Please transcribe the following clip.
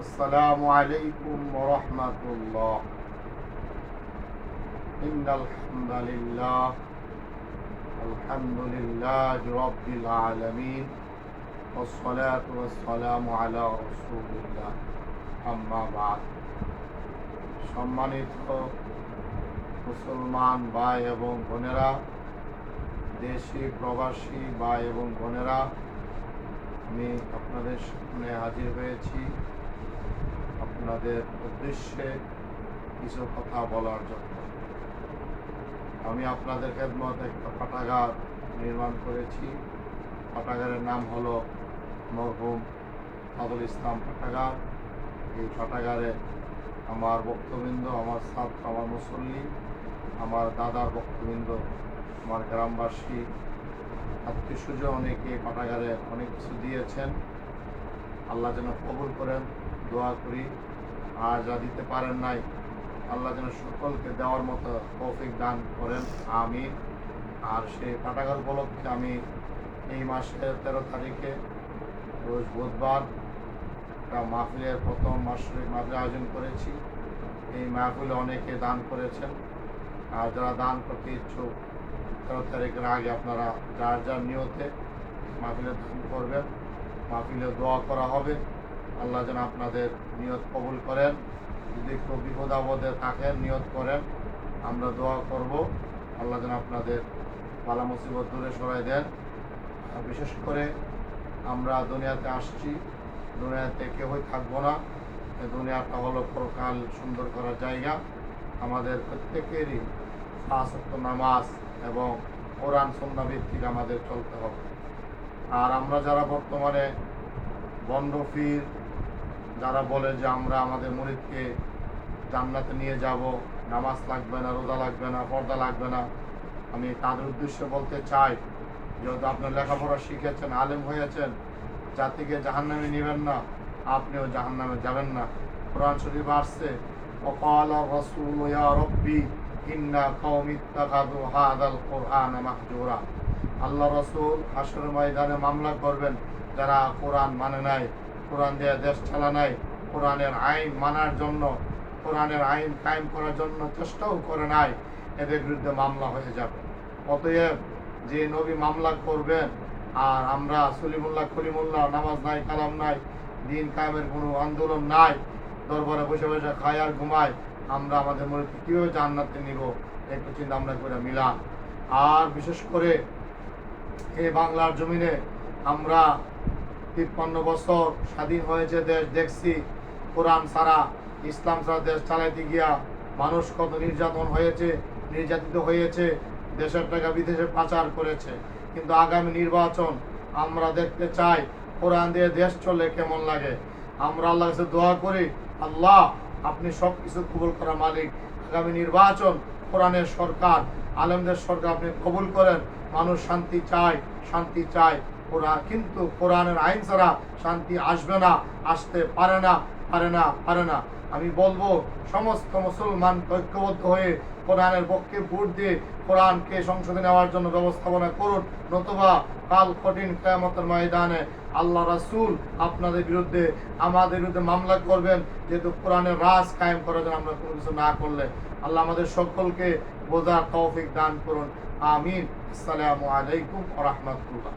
السلام عليكم ورحمة الله إن الحمد لله الحمد لله رب العالمين والصلاة والسلام على رسول الله أما بعد সম্মানিত মুসলমান ভাই এবং বোনেরা দেশি প্রবাসী ভাই এবং বোনেরা আমি আপনাদের সামনে হাজির হয়েছি আপনাদের উদ্দেশ্যে কিছু কথা বলার জন্য। আমি আপনাদের খেদমত, একটা পাঠাগার নির্মাণ করেছি। পাঠাগারের নাম হলো মরহুম আবুল ইসলাম পাঠাগার। এই পাঠাগারে আমার বক্তবৃন্দ, আমার ছাত্র, আমার মুসল্লি, আমার দাদার বক্তবৃন্দ, আমার গ্রামবাসী আত্মীয় স্বজন অনেকে পাঠাগারে অনেক কিছু দিয়েছেন। আল্লাহ যেন কবুল করেন, দোয়া করি। আর যা দিতে পারেন নাই। আল্লাহ যেন সকলকে দেওয়ার মতো তৌফিক দান করেন। আমি আর সে পাঠাগার উপলক্ষে আমি এই মাসের তেরো তারিখে, রোজ বুধবার একটা মাহফিলের প্রথম মাসিক মাহফিল আয়োজন করেছি। এই মাহফিলে অনেকে দান করেছেন। আর যারা দান করতে ইচ্ছুক, তেরো তারিখের আগে আপনারা যার যার নিয়তে মাহফিলে দান করবেন। মাহফিলে দোয়া করা হবে। আল্লাহ যেন আপনাদের নিয়ত কবুল করেন। যদি কেউ বিপদ আপদে থাকেন, নিয়ত করেন। আমরা দোয়া করব। আল্লাহ যেন আপনাদের বালা মুসিবত দূরে সরাই দেন। বিশেষ করে আমরা দুনিয়াতে আসছি, দুনিয়াতে কেউই থাকব না। দুনিয়াটা হলো পরকাল সুন্দর করার জায়গা। আমাদের প্রত্যেকেরই ফাঁসত্ব নামাজ এবং কোরআন সন্ধ্যা ভিত্তিক আমাদের চলতে হবে। আর আমরা যারা বর্তমানে বন্ডফির যারা বলে যে আমরা আমাদের মুরিদকে জান্নাতে নিয়ে যাব নামাজ লাগবে না রোজা লাগবে না পর্দা লাগবে না আমি তাদের উদ্দেশ্যে বলতে চাই যেহেতু আপনার লেখাপড়া শিখেছেন আলেম হয়েছেন জাতিকে জাহান্নামে নেবেন না আপনিও জাহান্নামে যাবেন না কোরআন শরীফ আসছে وقال الرسول يا ربي إن قوم اتخذوا هذا القرآن مهجورا আল্লাহ রসুল হাসর ময়দানে মামলা করবেন যারা কোরআন মানে নাই কোরআন দেয়া দেশ চালা নাই। কোরআনের আইন মানার জন্য, কোরআনের আইন কায়েম করার জন্য চেষ্টাও করে নাই। এদের বিরুদ্ধে মামলা হয়ে যাবে। অতএব যে নবী মামলা করবেন, আর আমরা সলিমুল্লাহ খলিমুল্লাহ, নামাজ নাই, কালাম নাই, দিন কায়েমের কোনো আন্দোলন নাই, দরবারে বসে বসে খাই আর ঘুমাই আমরা আমাদের মনে কীভাবে জান্নাতে নিব। একটু চিন্তা আমরা করে মিলাম আর বিশেষ করে এই বাংলার জমিনে আমরা তিপ্পান্ন বছর স্বাধীন হয়েছে দেশ, দেখছি কোরআন সারা ইসলাম সারা দেশ চালাইতে গিয়া মানুষ কত নির্যাতন হয়েছে, নির্যাতিত হয়েছে, দেশের টাকা বিদেশে পাচার করেছে। কিন্তু আগামী নির্বাচন আমরা দেখতে চাই কোরআন দিয়ে দেশ চলে কেমন লাগে। আমরা আল্লাহ কাছে দোয়া করি, আল্লাহ আপনি সব কিছু কবুল করা মালিক। আগামী নির্বাচন কোরআনের সরকার, আলমদের সরকার আপনি কবুল করেন। মানুষ শান্তি চায় শান্তি চায়। কোরআন, কিন্তু কোরআনের আইন ছাড়া শান্তি আসবে না, আসতে পারে না পারে না পারে না। আমি বলব, সমস্ত মুসলমান ঐক্যবদ্ধ হয়ে কোরআনের পক্ষে ভোট দিয়ে কোরআনকে সংসদে নেওয়ার জন্য ব্যবস্থাপনা করুন, নতুবা কাল কঠিন কেয়ামতের ময়দানে আল্লাহ রাসুল আপনাদের বিরুদ্ধে, আমাদের বিরুদ্ধে মামলা করবেন, যেহেতু কোরআনের রাজ কায়েম করার জন্য আমরা কোনো কিছু না করলে। আল্লাহ আমাদের সকলকে বোঝার তৌফিক দান করুন। আমিন। আসসালামু আলাইকুম রাহমাতুল্লাহ।